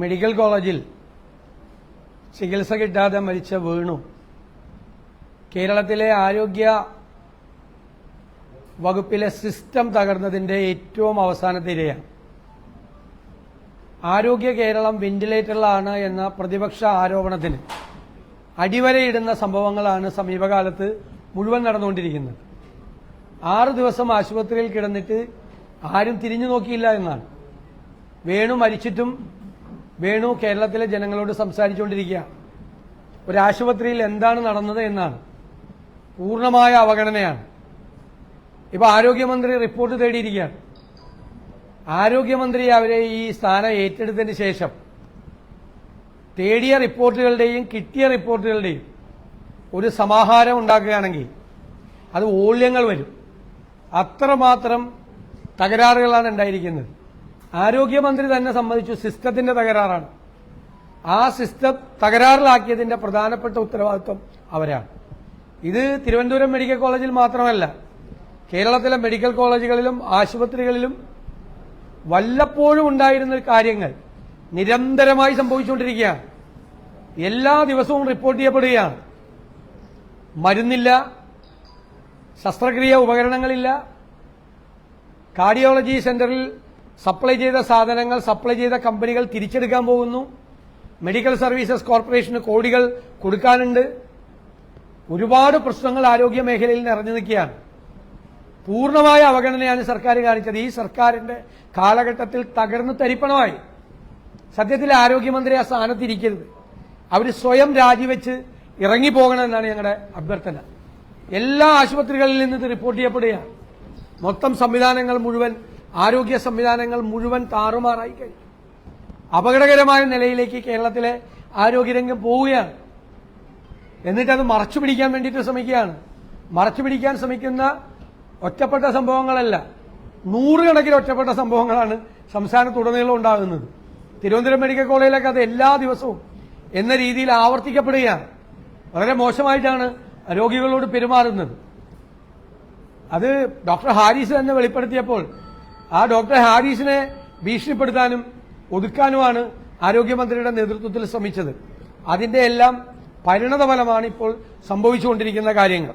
Medical കോളേജിൽ ചികിത്സ കിട്ടാതെ മരിച്ച വേണു. കേരളത്തിലെ ആരോഗ്യ വകുപ്പിലെ സിസ്റ്റം തകർന്നതിന്റെ ഏറ്റവും അവസാനത്തെ ഇരയാണ് ആരോഗ്യ കേരളം വെന്റിലേറ്ററിലാണ് എന്ന പ്രതിപക്ഷ ആരോപണത്തിന് അടിവരയിടുന്ന സംഭവങ്ങളാണ് സമീപകാലത്ത് മുഴുവൻ നടന്നുകൊണ്ടിരിക്കുന്നത്. ആറ് ദിവസം ആശുപത്രിയിൽ കിടന്നിട്ട് ആരും തിരിഞ്ഞു നോക്കിയില്ല എന്നാണ്. വേണു മരിച്ചിട്ടും വേണു കേരളത്തിലെ ജനങ്ങളോട് സംസാരിച്ചുകൊണ്ടിരിക്കുക. ഒരു ആശുപത്രിയിൽ എന്താണ് നടന്നത് എന്നാണ്. പൂർണമായ അവഗണനയാണ്. ഇപ്പൊ ആരോഗ്യമന്ത്രി റിപ്പോർട്ട് തേടിയിരിക്കുകയാണ്. ആരോഗ്യമന്ത്രി അവരെ ഈ സ്ഥാനം ഏറ്റെടുത്തതിന് ശേഷം തേടിയ റിപ്പോർട്ടുകളുടെയും കിട്ടിയ റിപ്പോർട്ടുകളുടെയും ഒരു സമാഹാരം ഉണ്ടാക്കുകയാണെങ്കിൽ അത് മൂല്യങ്ങൾ വരും. അത്രമാത്രം തകരാറുകളാണ് ഉണ്ടായിരിക്കുന്നത്. ആരോഗ്യമന്ത്രി തന്നെ സംബന്ധിച്ചു സിസ്റ്റത്തിന്റെ തകരാറാണ്. ആ സിസ്റ്റം തകരാറിലാക്കിയതിന്റെ പ്രധാനപ്പെട്ട ഉത്തരവാദിത്വം അവരാണ്. ഇത് തിരുവനന്തപുരം മെഡിക്കൽ കോളേജിൽ മാത്രമല്ല കേരളത്തിലെ മെഡിക്കൽ കോളേജുകളിലും ആശുപത്രികളിലും വല്ലപ്പോഴും ഉണ്ടായിരുന്ന കാര്യങ്ങൾ നിരന്തരമായി സംഭവിച്ചുകൊണ്ടിരിക്കുകയാണ്. എല്ലാ ദിവസവും റിപ്പോർട്ട് ചെയ്യപ്പെടുകയാണ്. മരുന്നില്ല ശസ്ത്രക്രിയ ഉപകരണങ്ങളില്ല കാർഡിയോളജി സെന്ററിൽ സപ്ലൈ ചെയ്ത സാധനങ്ങൾ സപ്ലൈ ചെയ്ത കമ്പനികൾ തിരിച്ചെടുക്കാൻ പോകുന്നു. മെഡിക്കൽ സർവീസസ് കോർപ്പറേഷന് കോടികൾ കൊടുക്കാനുണ്ട്. ഒരുപാട് പ്രശ്നങ്ങൾ ആരോഗ്യ മേഖലയിൽ നിറഞ്ഞു നിൽക്കുകയാണ്. പൂർണമായ അവഗണനയാണ് സർക്കാർ കാണിച്ചത്. ഈ സർക്കാരിന്റെ കാലഘട്ടത്തിൽ തകർന്നു തരിപ്പണമായി. സത്യത്തിൽ ആരോഗ്യമന്ത്രി ആ സ്ഥാനത്തിരിക്കരുത്. അവർ സ്വയം രാജിവെച്ച് ഇറങ്ങിപ്പോകണമെന്നാണ് ഞങ്ങളുടെ അഭ്യർത്ഥന. എല്ലാ ആശുപത്രികളിൽ നിന്ന് ഇത് റിപ്പോർട്ട് ചെയ്യപ്പെടുകയാണ്. മൊത്തം സംവിധാനങ്ങൾ മുഴുവൻ ആരോഗ്യ സംവിധാനങ്ങൾ മുഴുവൻ താറുമാറായി കഴിഞ്ഞു. അപകടകരമായ നിലയിലേക്ക് കേരളത്തിലെ ആരോഗ്യരംഗം പോവുകയാണ്. എന്നിട്ട് അത് മറച്ചു പിടിക്കാൻ വേണ്ടിയിട്ട് ശ്രമിക്കുകയാണ്. മറച്ചു പിടിക്കാൻ ശ്രമിക്കുന്ന ഒറ്റപ്പെട്ട സംഭവങ്ങളല്ല നൂറുകണക്കിന് ഒറ്റപ്പെട്ട സംഭവങ്ങളാണ് സംസ്ഥാനത്തുടനീളം ഉണ്ടാകുന്നത്. തിരുവനന്തപുരം മെഡിക്കൽ കോളേജിലൊക്കെ അത് എല്ലാ ദിവസവും എന്ന രീതിയിൽ ആവർത്തിക്കപ്പെടുകയാണ്. വളരെ മോശമായിട്ടാണ് രോഗികളോട് പെരുമാറുന്നത്. അത് ഡോക്ടർ ഹാരിസ് തന്നെ വെളിപ്പെടുത്തിയപ്പോൾ ആ ഡോക്ടർ ഹാരിസിനെ ഭീഷണിപ്പെടുത്താനും ഒതുക്കാനുമാണ് ആരോഗ്യമന്ത്രിയുടെ നേതൃത്വത്തിൽ ശ്രമിച്ചത്. അതിന്റെ എല്ലാം പരിണതഫലമാണ് ഇപ്പോൾ സംഭവിച്ചുകൊണ്ടിരിക്കുന്ന കാര്യങ്ങൾ.